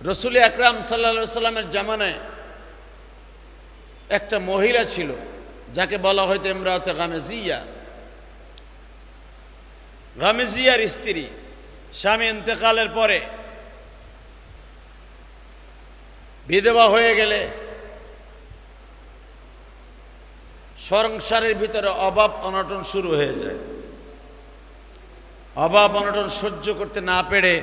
রসুল আকরাম সাল্লা সাল্লামের জামানায় একটা মহিলা ছিল, যাকে বলা হয়তো ইমরাতে গামেজিয়া। গামেজিয়ার স্ত্রী, স্বামী ইন্তেকালের পরে বিধবা হয়ে গেলে সংসারের ভিতরে অভাব অনটন শুরু হয়ে যায়। অভাব অনটন সহ্য করতে না পেরে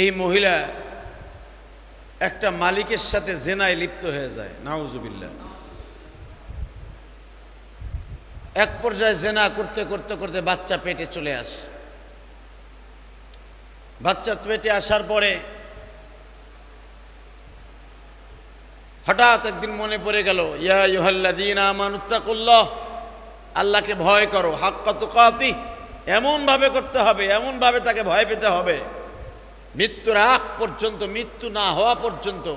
এই মহিলা একটা মালিকের সাথে জেনায় লিপ্ত হয়ে যায় নাউজুবিল্লা এক পর্যায়ে জেনা করতে করতে করতে বাচ্চা পেটে চলে আসে। বাচ্চা পেটে আসার পরে হঠাৎ একদিন মনে পড়ে গেল, ইয়া ইউহাল্লাদিন আমানুত্তাকুল্লাহ আল্লাহকে ভয় করো, হাক্কা তুকাতি, এমনভাবে করতে হবে, এমনভাবে তাকে ভয় পেতে হবে। মৃত্যুর আগ পর্যন্ত, মৃত্যু না হওয়া পর্যন্ত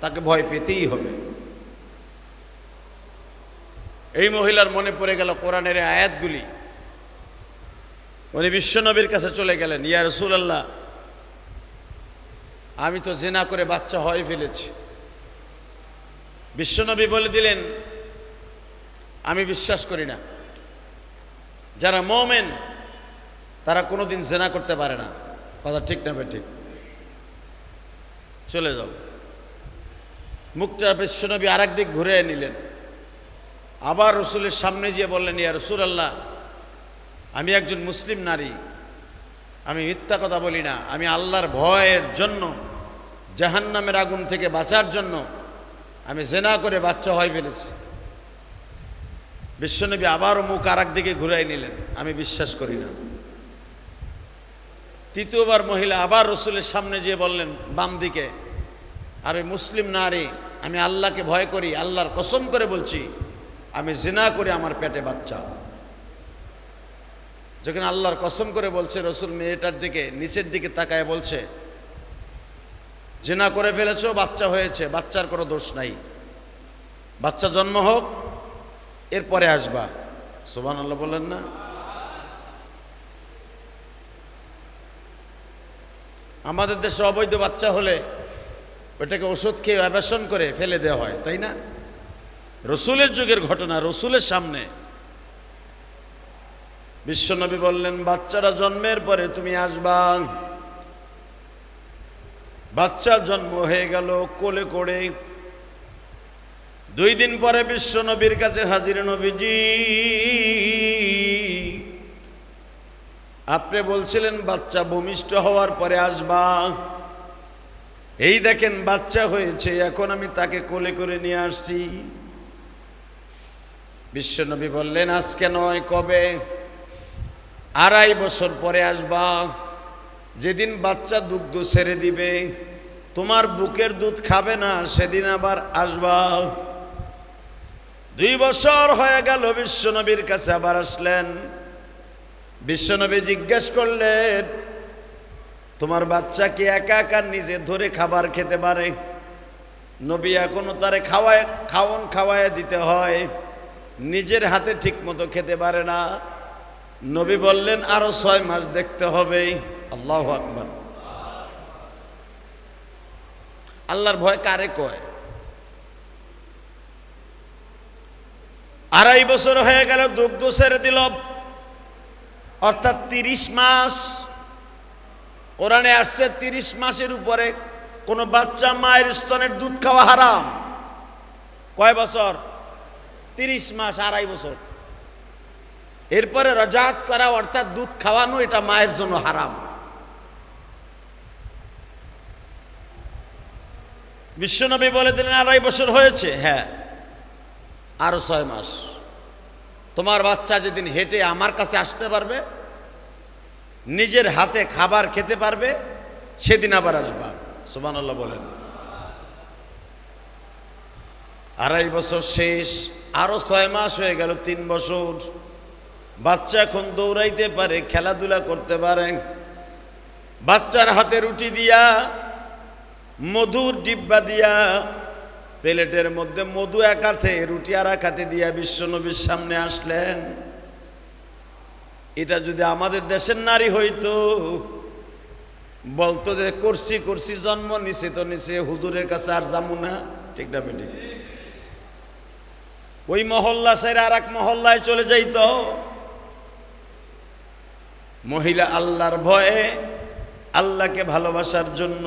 তাকে ভয় পেতেই হবে। এই মহিলার মনে পড়ে গেল কোরআনের আয়াতগুলি। উনি বিশ্বনবীর কাছে চলে গেলেন, ইয়া রসুলাল্লাহ, আমি তো জেনা করে বাচ্চা হয় ফেলেছি। বিশ্বনবী বলে দিলেন, আমি বিশ্বাস করি না। যারা মোমেন, তারা কোনোদিন জেনা করতে পারে না। কথা ঠিক না ঠিক। চলে যাও। মুখটা বিশ্বনবী আর দিক ঘুরে নিলেন। আবার রসুলের সামনে গিয়ে বললেন, ইয়া রসুল আল্লাহ আমি একজন মুসলিম নারী। আমি মিথ্যা কথা বলি না। আমি আল্লাহর ভয়ের জন্য, জাহান্নামের আগুন থেকে বাঁচার জন্য আমি জেনা করে বাচ্চা হয় ফেলেছি। বিশ্বনবী আবারও মুখ আর দিকে ঘুরাই নিলেন। আমি বিশ্বাস করি না। তৃতীয়বার মহিলা আবার রসুলের সামনে যেয়ে বললেন, বাম দিকে আমি মুসলিম নারী, আমি আল্লাহকে ভয় করি, আল্লাহর কসম করে বলছি, আমি জেনা করে আমার পেটে বাচ্চা। যখন আল্লাহর কসম করে বলছে, রসুল মেয়েটার দিকে, নিচের দিকে তাকায় বলছে, জেনা করে ফেলেছো, বাচ্চা হয়েছে, বাচ্চার কোনো দোষ নাই। বাচ্চা জন্ম হোক, এরপরে আসবা। সোবান আল্লাহ বললেন না। আমাদের দেশে অবৈধ বাচ্চা হলে ওটাকে ওষুধ খেয়ে অ্যাবেশন করে ফেলে দেওয়া হয়, তাই না? রসুলের যুগের ঘটনা, রসুলের সামনে। বিশ্বনবী বললেন, বাচ্চারা জন্মের পরে তুমি আসবা। বাচ্চা জন্ম হয়ে গেল কোলে করে। দুই দিন পরে বিশ্বনবীর কাছে হাজির নবীজি। আপনি বলছিলেন, বাচ্চা ভূমিষ্ঠ হওয়ার পরে আসবা। এই দেখেন, বাচ্চা হয়েছে, এখন আমি তাকে কোলে করে নিয়ে আসছি। বিশ্বনবী বললেন, আজকে নয়, কবে? আড়াই বছর পরে আসবা। যেদিন বাচ্চা দুগ্ধ ছেড়ে দিবে, তোমার বুকের দুধ খাবে না, সেদিন আবার আসবা। দুই বছর হয়ে গেল, বিশ্বনবীর কাছে আবার আসলেন। বিশ্বনবী জিজ্ঞেস করলেন, তোমার বাচ্চা কি একা একা নিজে ধরে খাবার খেতে পারে? নবী এখনও তারে খাওয়ায় খাওয়ন খাওয়ায় দিতে হয়, নিজের হাতে ঠিক মতো খেতে পারে না। নবী বললেন, আরও ছয় মাস দেখতে হবে। আল্লাহ আকবর। আল্লাহর ভয় কারে কয়? আড়াই বছর হয়ে গেল দুগ্ধ ছেড়ে দিল। অর্থাৎ তিরিশ মাস, কোরআনে আসছে তিরিশ মাসের উপরে কোনো বাচ্চা মায়ের স্তনের দুধ খাওয়া হারাম। কয় বছর? তিরিশ মাস, আড়াই বছর। এরপরে রজাত করা, অর্থাৎ দুধ খাওয়ানো, এটা মায়ের জন্য হারাম। বিশ্বনবী বলে দিলেন, আড়াই বছর হয়েছে। হ্যাঁ আরও ছয় মাস। তোমার বাচ্চা যেদিন হেঁটে আমার কাছে আসতে পারবে, নিজের হাতে খাবার খেতে পারবে, সেদিন আবার আসবা। সুবহানাল্লাহ বলেন। আড়াই বছর শেষ, আরও ছয় মাস হয়ে গেল, তিন বছর। বাচ্চা এখন দৌড়াইতে পারে, খেলাধুলা করতে পারে। বাচ্চার হাতে রুটি দিয়া, মধুর ডিব্বা দিয়া প্লেটের মধ্যে মধু এক হাতে রুটি আর এক হাতে দিয়া বিশ্বনবীর সামনে আসলেন। এটা যদি আমাদের দেশের নারী হইতো, বলতো যে করছি করছি, জন্ম নিছে তো নিছে, হুজুরের কাছে আর যাব না। ঠিক না বেটি ওই মহল্লা সেরে আর এক মহল্লায় চলে যাইতো। মহিলা আল্লাহর ভয়ে আল্লাহকে ভালোবাসার জন্য,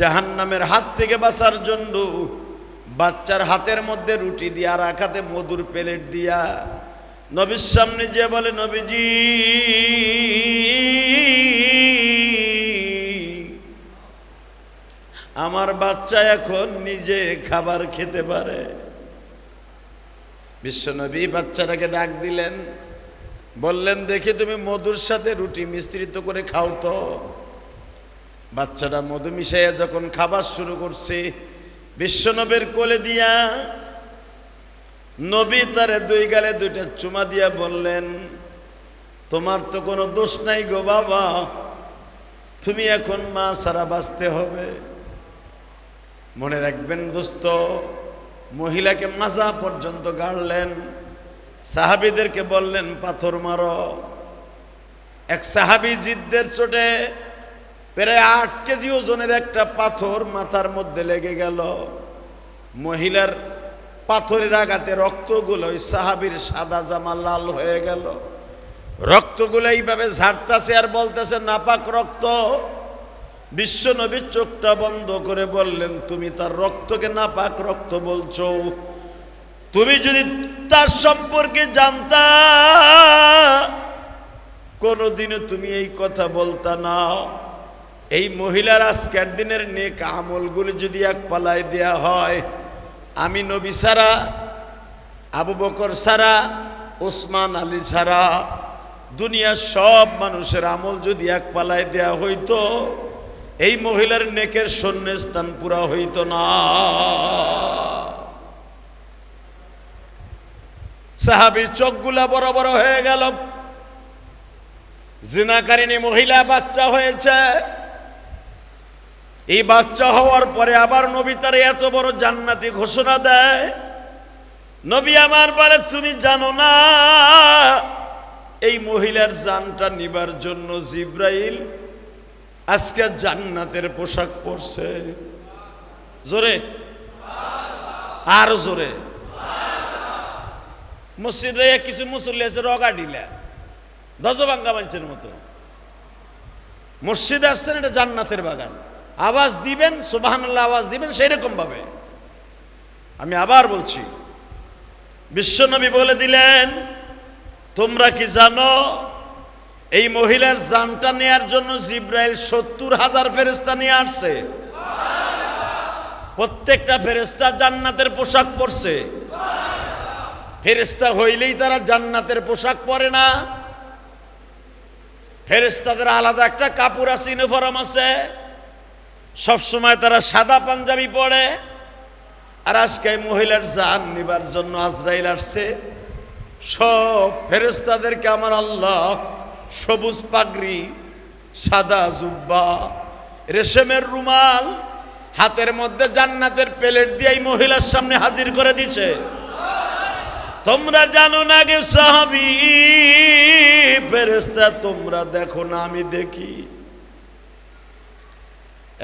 জাহান্নামের হাত থেকে বাঁচার জন্য বাচ্চার হাতের মধ্যে রুটি দিয়া আর হাতে মধুর প্লেট দিয়া। নবীর সামনে যে বলে, নবীজি, আমার বাচ্চা এখন নিজে খাবার খেতে পারে। বিশ্বনবী বাচ্চাটাকে ডাক দিলেন, বললেন, দেখি তুমি মধুর সাথে রুটি মিশ্রিত করে খাও তো। বাচ্চাটা মধু মিশাইয়া যখন খাবার শুরু করছে বিশ্বনবের কোলে দিয়া নবী তারে দুই গালে দুইটা চুমা দিয়া বললেন, তোমার তো কোনো দোষ নাই গো বাবা, তুমি এখন মা সারা বাঁচতে হবে। মনে রাখবেন দোস্ত, মহিলাকে মাজা পর্যন্ত গাড়লেন, সাহাবিদেরকে বললেন, পাথর মারো। এক সাহাবি জিদ্দের চোটে প্রায় আট কেজি ওজনের একটা পাথর মাথার মধ্যে লেগে গেল। মহিলার পাথরের আঘাতে রক্তগুলো ওই সাহাবির সাদা জামা লাল হয়ে গেল। রক্তগুলো এইভাবে ঝাড়তাছে আর বলতেছে, নাপাক রক্ত। বিশ্ব নবীর চোখটা বন্ধ করে বললেন, তুমি তার রক্তকে নাপাক রক্ত বলছো। তুমি যদি তার সম্পর্কে জানতা, কোনোদিনও তুমি এই কথা বলতা না। এই মহিলার আজকের দিনের নেক আমলগুলি যদি এক পালায় দেয়া হয়, আমি নবী সারা আবু বকর সারা ওসমান আলী সারা দুনিয়ার সব মানুষের আমল যদি এক পালায় দেয়া হইতো, এই মহিলার নেকের শূন্যস্থান পুরা হইত না। সাহাবির চোখগুলা বড় বড় হয়ে গেল। জিনাকারিনী মহিলা বাচ্চা হয়েছে। এই বাচ্চা হওয়ার পরে আবার নবী তার এত বড় জান্নাতি ঘোষণা দেয়। নবী আমার বলে, তুমি জানো না, এই মহিলার জানটা নিবার জন্য জিব্রাইল আজকে জান্নাতের পোশাক পরছে। জোরে? আর জোরে? মসজিদে কিছু মুসল্লি আছে, রগা ডিলা দজবাঙ্গা মাঞ্চের মতো। মসজিদে আসছেন, এটা জান্নাতের বাগান। আওয়াজ দিবেন সুবাহান আওয়াজ দিবেন সেই রকম ভাবে। আমি আবার বলছি, বিশ্বনবী বলে দিলেন, তোমরা কি জানো, এই মহিলার জানটা নেয়ার জন্য জিব্রাইল সত্তর হাজার ফেরেস্তা নিয়ে আসছে। প্রত্যেকটা ফেরেস্তা জান্নাতের পোশাক পরছে। ফেরেস্তা হইলেই তারা জান্নাতের পোশাক পরে না। ফেরেস্তাদের আলাদা একটা কাপড় আছে ইউনিফর্ম আছে। সবসময় তারা সাদা পাঞ্জাবি পরে। আর আজকে মহিলার জান নিবার জন্য আজরাইল আসছে। সব ফেরেস্তাদেরকে আমার আল্লাহ সবুজ পাগড়ি, সাদা জুব্বা, রেশমের রুমাল, হাতের মধ্যে জান্নাতের প্লেট দিয়ে এই মহিলার সামনে হাজির করে দিছে। তোমরা জানো না গে সাহাবি? ফেরেস্তা তোমরা দেখো না, আমি দেখি।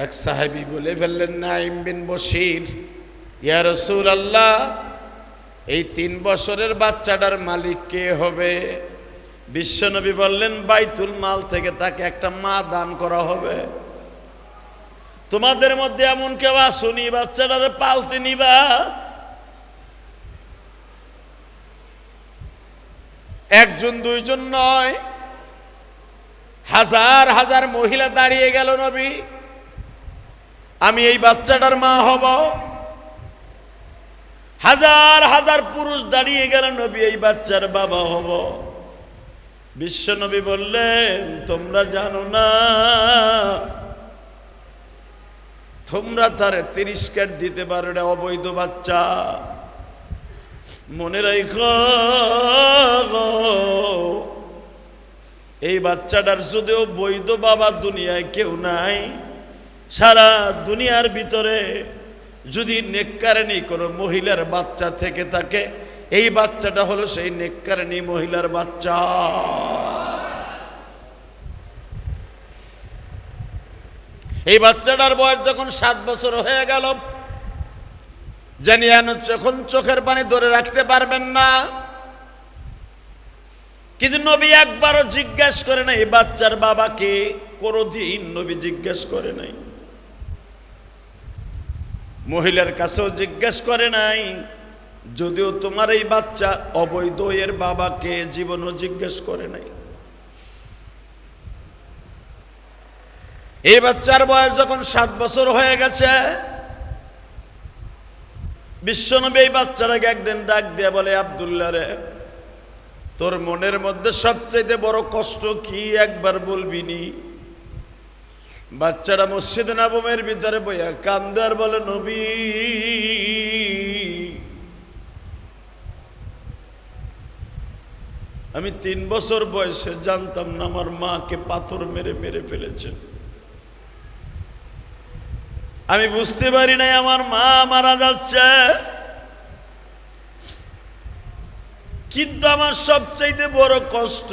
এক সাহেবি বলে ফেললেন নাইম বিন বশির, ইয়া রসুল আল্লাহ এই তিন বছরের বাচ্চাটার মালিক কে হবে? বিশ্বনবী বললেন, বাইতুল মাল থেকে তাকে একটা মা দান করা হবে। তোমাদের মধ্যে এমন কেউ আসুনি, বাচ্চাটারে পালতে নিবা? একজন, দুইজন নয়। হাজার হাজার মহিলা দাঁড়িয়ে গেল নবী। আমি এই বাচ্চাটার মা হব। হাজার হাজার পুরুষ দাঁড়িয়ে গেল, নবী এই বাচ্চার বাবা হব। বিশ্ব নবী বললেন, তোমরা জানো না, তোমরা তারে তিরিস্কার দিতে পারো এটা অবৈধ বাচ্চা। মনে রাখ এই বাচ্চাটার যদিও বৈধ বাবা দুনিয়ায় কেউ নাই সারা দুনিয়ার ভিতরে যদি নেককারেনি কোনো মহিলার বাচ্চা থেকে থাকে, এই বাচ্চাটা হলো সেই নেককারেনি মহিলার বাচ্চা। এই বাচ্চাটার বয়স যখন সাত বছর হয়ে গেল জানিয়ান যখন চোখের পানি ধরে রাখতে পারবেন না, কিন্তু নবী একবারও জিজ্ঞেস করে নাই, বাচ্চার বাবাকে কোনোদিন নবী জিজ্ঞেস করে নাই। মহিলার কাছেও জিজ্ঞেস করে নাই, যদিও তোমার এই বাচ্চা অবৈধ, এর বাবাকে জীবনও জিজ্ঞেস করে নাই। এই বাচ্চার বয়স যখন সাত বছর হয়ে গেছে, বিশ্বনবী এই বাচ্চাটাকে একদিন ডাক দিয়ে বলে আবদুল্লা রে, তোর মনের মধ্যে সবচেয়ে বড় কষ্ট কি একবার বলবি নি? বাচ্চারা মসজিদ নবমের ভিতরে বইয়া কান্দার বলে, নবী, আমি তিন বছর বয়সে জানতাম না আমার মাকে পাথর মেরে মেরে ফেলেছেন আমি বুঝতে পারি নাই আমার মা মারা যাচ্ছে। কিন্তু আমার সবচাইতে বড় কষ্ট,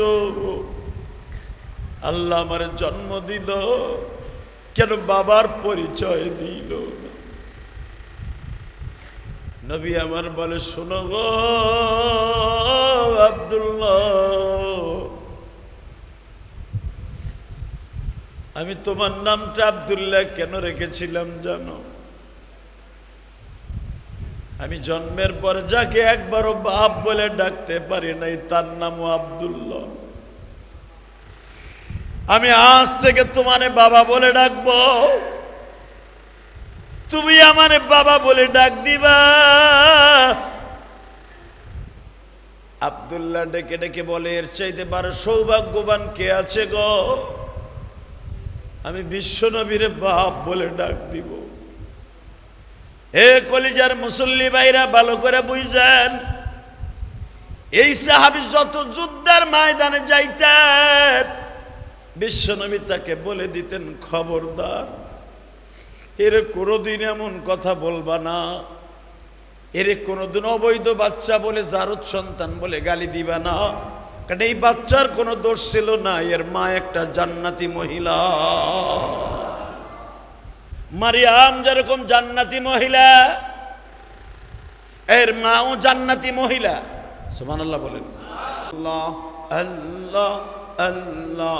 আল্লাহ আমার জন্ম দিল। কেন বাবার পরিচয় দিল নবী আমার বলে, শোনো গো আব্দুল্লাহ, আমি তোমার নামটা আব্দুল্লাহ কেন রেখেছিলাম জানো? আমি জন্মের পর যাকে একবারও বাপ বলে ডাকতে পারি নাই, তার নামও আব্দুল্লাহ। আমি আজ থেকে তোমারে বাবা বলে ডাকবো। তুমি আমারে বাবা বলে ডাক দিবা। আব্দুল্লাহ ডেকে ডেকে বলে, এর চাইতে বারো সৌভাগ্যবান কে আছে গো? আমি বিশ্বনবীরে বাপ বলে ডাক দিব। হে কলিজার মুসল্লি ভাইরা, ভালো করে বুঝছেন এই সাহাবি যত যুদ্ধের ময়দানে যাইতেন বিশ্বনবী তাকে বলে দিতেন, খবরদার, এর কোনোদিন এমন কথা বলবা না। এর কোনোদিন অবৈধ বাচ্চা বলে জারুদ সন্তান বলে গালি দিবা না। কারণ এই বাচ্চার কোনো দোষ ছিল না, এর মা একটা জান্নাতি মহিলা। মারিয়াম যেরকম জান্নাতি মহিলা, এর মাও জান্নাতি মহিলা। বলেন। আল্লাহ আল্লাহ আল্লাহ আল্লাহ আল্লাহ।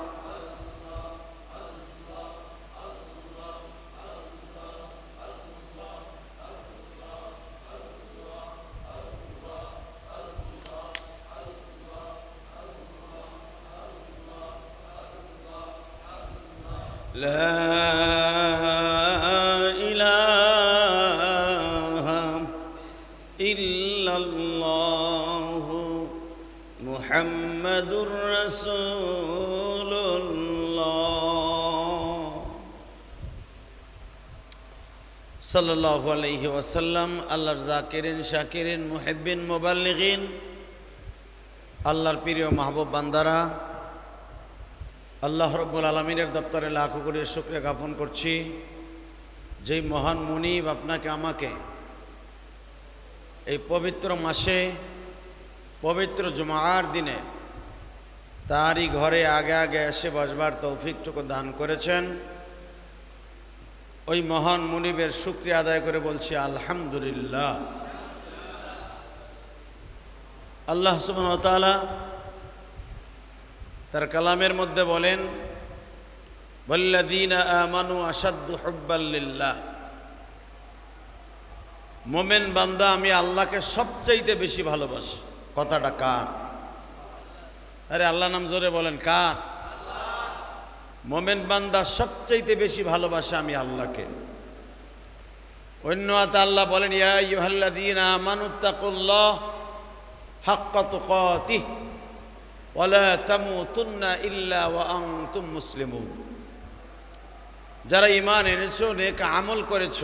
محمد رسول الله সাল্লাল্লাহু আলাইহি ওয়াসাল্লাম আল্লাহর জাকিরিন শাকিরিন মুহিব্বিন মুবাল্লিগিন আল্লাহর প্রিয় মাহবুব বান্দারা আল্লাহ রব্বুল আলমিনের দপ্তরে লাখো করে শুক্রিয়া জ্ঞাপন করছি। যেই মহান মুনিব আপনাকে, আমাকে এই পবিত্র মাসে, পবিত্র জুমার দিনে তারই ঘরে আগে আগে এসে বসবার তৌফিকটুকু দান করেছেন। ওই মহান মুনিবের শুক্রিয়া আদায় করে বলছি, আলহামদুলিল্লাহ। আল্লাহ তাআলা তার কালামের মধ্যে বলেন বল্লাদিনা আমানু আসাদু হব্বাল্লিল্লাহ মোমেন বান্দা, আমি আল্লাহকে সবচাইতে বেশি ভালোবাসি। কথাটা কার? আরে আল্লাহ নাম জোরে বলেন, কার? মোমেন বান্দা সবচাইতে বেশি ভালোবাসে আমি আল্লাহকে। অন্য আল্লাহ বলেন, ইয়া ইউহাল্লাদিনা আমানুত্তাকুল্লাহ হাক্কা তুকাতিহ। ওয়ালা তামুতুন্না ইল্লা ওয়া মুসলিমুন। যারা ঈমান এনেছো, নেক আমল করেছ,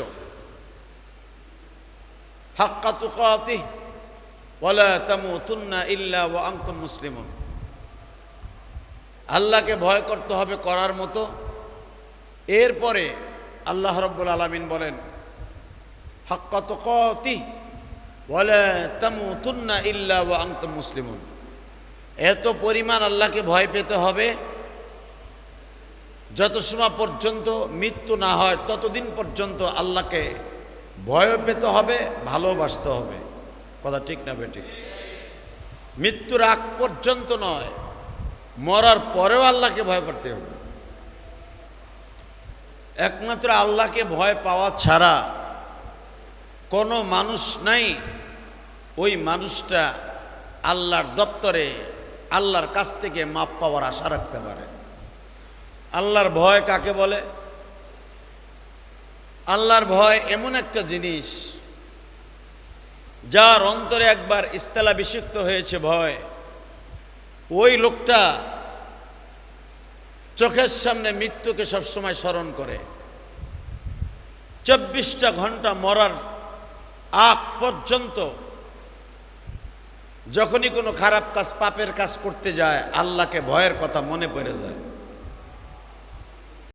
হাক্কা তুকাতিহ, ওয়ালা তামুতুন্না ইল্লা ওয়া মুসলিমুন। আল্লাহকে ভয় করতে হবে করার মতো। এরপরে আল্লাহ রব্বুল আলমিন বলেন হাক্কাত কতি বলে তামুতুন্না ইল্লা ওয়া মুসলিমুন। এত পরিমাণ আল্লাহকে ভয় পেতে হবে। যত সময় পর্যন্ত মৃত্যু না হয়, ততদিন পর্যন্ত আল্লাহকে ভয় পেতে হবে, ভালোবাসতে হবে। কথা ঠিক না বেটি মৃত্যুর আগ পর্যন্ত নয়, মরার পরেও আল্লাহকে ভয় করতে হবে। একমাত্র আল্লাহকে ভয় পাওয়া ছাড়া কোনো মানুষ নাই, ওই মানুষটা আল্লাহর দপ্তরে আল্লাহর কাছ থেকে মাপ পাওয়ার আশা রাখতে পারে। আল্লাহর ভয় কাকে বলে? আল্লাহর ভয় এমন একটা জিনিস যার অন্তরে একবার ইস্তেলাভিষিক্ত হয়েছে ভয়। ওই লোকটা চোখের সামনে মৃত্যুকে সবসময় স্মরণ করে। চব্বিশটা ঘণ্টা মরার আগ পর্যন্ত যখনই কোনো খারাপ কাজ পাপের কাজ করতে যায় আল্লাহকে ভয়ের কথা মনে পড়ে যায়।